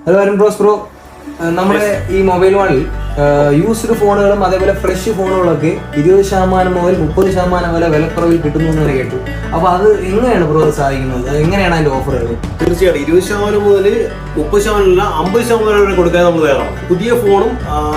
Hello Arun bros bro നമ്മുടെ ഈ mobile വാണിൽ used ഫോണുകളും അതേപോലെ ഫ്രഷ് ഫോണുകളൊക്കെ ഇരുപത് ശതമാനം മുതൽ മുപ്പത് ശതമാനം വരെ വിലക്കുറവിൽ കിട്ടുന്നു എന്ന് കേട്ടു. അപ്പൊ അത് എങ്ങനെയാണ് ബ്രോ സാധിക്കുന്നത്? എങ്ങനെയാണ് അതിന്റെ ഓഫർ തീർച്ചയായിട്ടും. ഇരുപത് ശതമാനം മുതൽ മുപ്പത് ശതമാനം അല്ല അമ്പത് ശതമാനം വരെ കൊടുക്കാൻ നമ്മൾ തയ്യാറാണ്. പുതിയ ഫോണും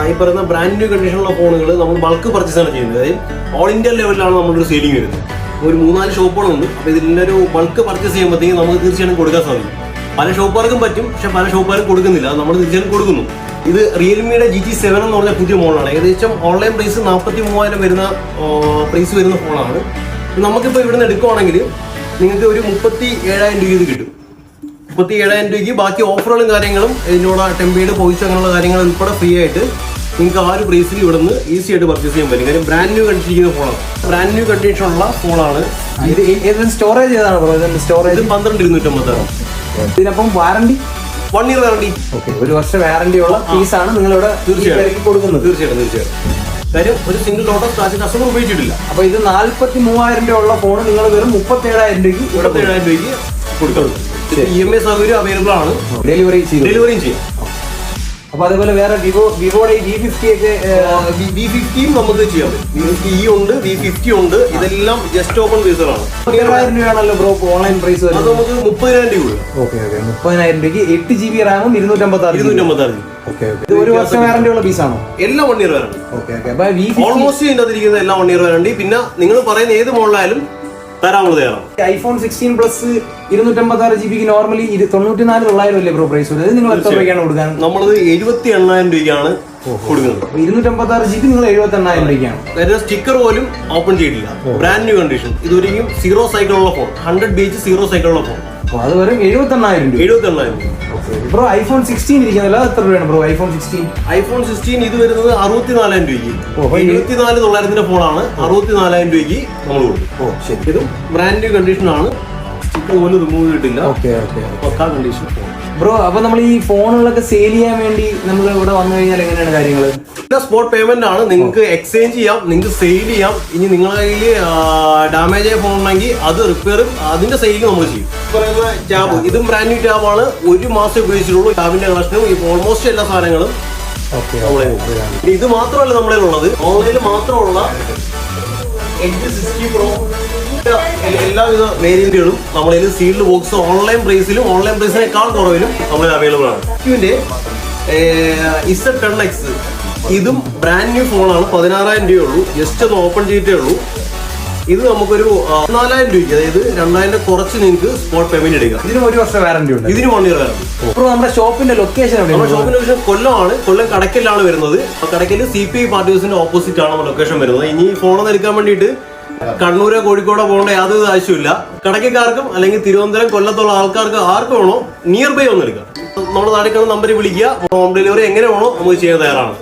ഈ പറയുന്ന ബ്രാൻഡ് ന്യൂ കണ്ടീഷനുള്ള ഫോണുകൾ നമ്മൾ ബൾക്ക് പർച്ചേസ് ആണ് ചെയ്യുന്നത്. അതായത് ഓൾ ഇന്ത്യ ലെവലിലാണ് നമ്മളൊരു സെയിലിംഗ് വരുന്നത്. ഒരു മൂന്നാൽ ഷോപ്പുകളുണ്ട് അപ്പോൾ ഇതിന്റെ ഒരു ബൾക്ക് പർച്ചേസ് ചെയ്യുമ്പോഴത്തേക്കും നമുക്ക് തീർച്ചയായിട്ടും കൊടുക്കാൻ സാധിക്കും. പല ഷോപ്പുകാർക്കും പറ്റും പക്ഷെ പല ഷോപ്പുകാരും കൊടുക്കുന്നില്ല. അത് നമ്മൾ തീർച്ചയായും കൊടുക്കുന്നു. ഇത് റിയൽമിയുടെ ജി ടി സെവൻ എന്ന് പറഞ്ഞ പുതിയ ഫോണാണ് ഏകദേശം ഓൺലൈൻ പ്രൈസ് നാൽപ്പത്തി മൂവായിരം വരുന്ന പ്രൈസ് വരുന്ന ഫോണാണ്. നമുക്കിപ്പോൾ ഇവിടുന്ന് എടുക്കുവാണെങ്കിൽ നിങ്ങൾക്ക് ഒരു മുപ്പത്തി ഏഴായിരം രൂപ ഇത് കിട്ടും. മുപ്പത്തി ഏഴായിരം രൂപയ്ക്ക് ബാക്കി ഓഫറുകളും കാര്യങ്ങളും ഇതിനോട് ടെമ്പേഡ് പോയിസ് അങ്ങനെയുള്ള കാര്യങ്ങൾ ഉൾപ്പെടെ ഫ്രീ ആയിട്ട് നിങ്ങൾക്ക് ആ ഒരു പ്രൈസിൽ ഇവിടെ നിന്ന് ഈസി ആയിട്ട് പർച്ചേസ് ചെയ്യാൻ പറ്റും. കാര്യം ബ്രാൻഡ് ന്യൂ കണ്ടിരിക്കുന്ന ഫോണാണ്. ബ്രാൻഡ് ന്യൂ കണ്ടീഷനുള്ള ഫോണാണ്. ഇത് സ്റ്റോറേജ് ഏതാണ് സ്റ്റോറേജ് പന്ത്രണ്ട് ഇരുന്നൂറ്റമ്പതാണ് ഇതിനപ്പം warranty one year warranty okay ഒരു വർഷം വാറണ്ടി ഉള്ള പീസാണ് നിങ്ങളിവിടെ തീർച്ചയായും. കൊടുക്കുന്നത്. തീർച്ചയായിട്ടും തീർച്ചയായിട്ടും. കാര്യം ഒരു സിംഗിൾ ലോട്ടസ് സ്റ്റാച്ച് കസ്റ്റമർ ഉപയോഗിച്ചിട്ടില്ല. അപ്പൊ ഇത് നാല്പത്തി മൂവായിരം രൂപ ഉള്ള ഫോൺ നിങ്ങൾ വെറും മുപ്പത്തി ഏഴായിരം രൂപയ്ക്ക് ഇരുപത്തി ഏഴായിരം രൂപയ്ക്ക് കൊടുക്കണം ഇ എം ഐ സൗകര്യം അവൈലബിൾ ആണ്. ഡെലിവറി ചെയ്യും ഡെലിവറിയും ചെയ്യും. അപ്പൊ അതേപോലെ വേറെ വിവോ വിവോയുടെ വി ഫിഫ്റ്റി ഒക്കെ വി ഫിഫ്റ്റിയും നമുക്ക് ചെയ്യാം പറ്റും. വി ഫിഫ്റ്റി ഇ ഉണ്ട് വി ഫിഫ്റ്റി ഉണ്ട് ഇതെല്ലാം ജസ്റ്റ് ഓപ്പൺ ഫീച്ചറാണ് ഇരുപതിനായിരം രൂപയാണല്ലോ ബ്രോ ഓൺലൈൻ പ്രൈസ് അത് നമുക്ക് മുപ്പതിനായിരം രൂപ ഓക്കെ ഓക്കെ. മുപ്പതിനായിരം രൂപയ്ക്ക് എട്ട് ജി ബി റാമും ഇരുന്നൂറ്റമ്പത്തി ആറ് ഓക്കെ ഓക്കെ. ഇത് ഒരു വർഷം വാറണ്ടി ഉള്ള പീസാണോ എല്ലാം one year warranty okay okay. Almost ഇതിന്റെ അതിരിക്കുന്ന എല്ലാം വൺ ഇയർ വാറണ്ടി പിന്നെ നിങ്ങൾ പറയുന്ന ഏത് മോഡലായാലും തരാമുള്ളത് തയ്യാറാണ് ഐഫോൺ സിക്സ്റ്റീൻ പ്ലസ് ഇരുന്നൂറ്റമ്പത്തി ആറ് ജി ബിക്ക് നോർമലി തൊണ്ണൂറ്റിനാല് തൊള്ളായിരം അല്ലേ ബ്രോ പ്രൈസ് വരുന്നത് നിങ്ങൾ എത്ര രൂപയ്ക്കാണ് കൊടുക്കാൻ? നമ്മളത് എഴുപത്തി എണ്ണായിരം രൂപയ്ക്കാണ് കൊടുക്കുന്നത്. ഇരുന്നൂറ്റമ്പത്തി ആറ് ജി ബി നിങ്ങൾ എഴുപത്തി എണ്ണായിരം രൂപയ്ക്കാണ്. അതായത് സ്റ്റിക്കർ പോലും ഓപ്പൺ ചെയ്തിട്ടില്ല. ബ്രാൻഡ് ന്യൂ കണ്ടീഷൻ ഇതൊരിക്കും zero സൈക്കിളുള്ള phone hundred B H zero സൈക്കിളുള്ള phone അത് വെറും എഴുപത്തി എണ്ണായിരം രൂപ. എഴുപത്തി എണ്ണായിരം ബ്രോ ഐഫോൺ സിക്സ്റ്റീൻ ഇരിക്കുന്നില്ല അത് എത്ര രൂപയാണ് bro iPhone sixteen iPhone sixteen ഇത് വരുന്നത് അറുപത്തിനാലായിരം രൂപയ്ക്ക്. എഴുപത്തിനാല് തൊള്ളായിരത്തിന്റെ ഫോണാണ് അറുപത്തിനാലായിരം രൂപയ്ക്ക് നമ്മൾ കൊടുക്കും ഓ ശരി. ഇതും ബ്രാൻഡ് ന്യൂ ആണ്. പോലും റിമൂവ് ചെയ്തിട്ടില്ല. ഓക്കെ ഓക്കെ പക്കാ കണ്ടീഷൻ ബ്രോ അപ്പൊ നമ്മൾ ഈ ഫോണുകളൊക്കെ സെയിൽ ചെയ്യാൻ വേണ്ടി നമ്മൾ ഇവിടെ വന്നു കഴിഞ്ഞാൽ എങ്ങനെയാണ് കാര്യങ്ങൾ? സ്പോട്ട് പേയ്മെന്റ് ആണ്. നിങ്ങൾക്ക് എക്സ്ചേഞ്ച് ചെയ്യാം. നിങ്ങൾക്ക് സെയിൽ ചെയ്യാം. ഇനി നിങ്ങളെ കയ്യിൽ ഡാമേജ് ആയ ഫോൺ ഉണ്ടെങ്കിൽ അത് റിപ്പയറും അതിന്റെ സെയിലും നമ്മൾ ചെയ്യും. പറയുന്ന ടാബ് ഇതും ബ്രാൻഡ് ന്യൂ ടാബാണ് ഒരു മാസം ഉപയോഗിച്ചിട്ടുള്ളൂ. ടാബിന്റെ കളക്ഷനും ഈ ഓൾമോസ്റ്റ് എല്ലാ സാധനങ്ങളും ഇത് മാത്രമല്ല നമ്മളിൽ ഉള്ളത് ഓൺലൈനിൽ മാത്രമുള്ള എഡ്ജ് സിക്സ്റ്റി പ്രോ എല്ലാവിധ വേരിയന്റുകളും നമ്മളതിൽ സീൽഡ് ബോക്സ് ഓൺലൈൻ പ്രൈസിലും ഓൺലൈൻ പ്രൈസിനേക്കാൾ കുറവിലും നമ്മൾ അവൈലബിൾ ആണ്. ഇതിന്റെ ഇസഡ് ടെൺ എക്സ് ഇതും ബ്രാൻഡ് ന്യൂ ഫോണാണ് പതിനാറായിരം രൂപയുള്ളൂ. ജസ്റ്റ് ഒന്ന് ഓപ്പൺ ചെയ്തിട്ടേ ഉള്ളൂ. ഇത് നമുക്കൊരു നാലായിരം രൂപയ്ക്ക് അതായത് രണ്ടായിരം കുറച്ച് നിങ്ങൾക്ക് സ്പോട്ട് പേയ്മെന്റ് എടുക്കാം. ഇതിന് ഒരു വർഷം വാറന്റി ഉണ്ട്. ഇതിന് വൺ ഇയർ വാറന്റി അപ്പോൾ നമ്മുടെ ഷോപ്പിന്റെ ലൊക്കേഷൻ നമ്മുടെ ഷോപ്പിന്റെ ലൊക്കേഷൻ കൊല്ലമാണ്. കൊല്ലം കടക്കലാണ് വരുന്നത്. കടക്കൽ സി പി ഐ പാർട്ടീസിന്റെ ഓപ്പോസിറ്റ് ആണ് നമ്മുടെ ലൊക്കേഷൻ വരുന്നത്. ഇനി ഫോൺ എടുക്കാൻ വേണ്ടിയിട്ട് കണ്ണൂരോ കോഴിക്കോടോ പോകേണ്ട യാതൊരു ആവശ്യമില്ല കടക്കക്കാർക്കും അല്ലെങ്കിൽ തിരുവനന്തപുരം കൊല്ലത്തുള്ള ആൾക്കാർക്ക് ആർക്കും വേണോ? നിയർ ബൈ ഒന്ന് എടുക്കാം. നമ്മുടെ നാട്ടിൽ നമ്പറിൽ വിളിക്കുക. ഹോം ഡെലിവറി എങ്ങനെ വേണോ നമുക്ക് ചെയ്യാൻ തയ്യാറാണ്.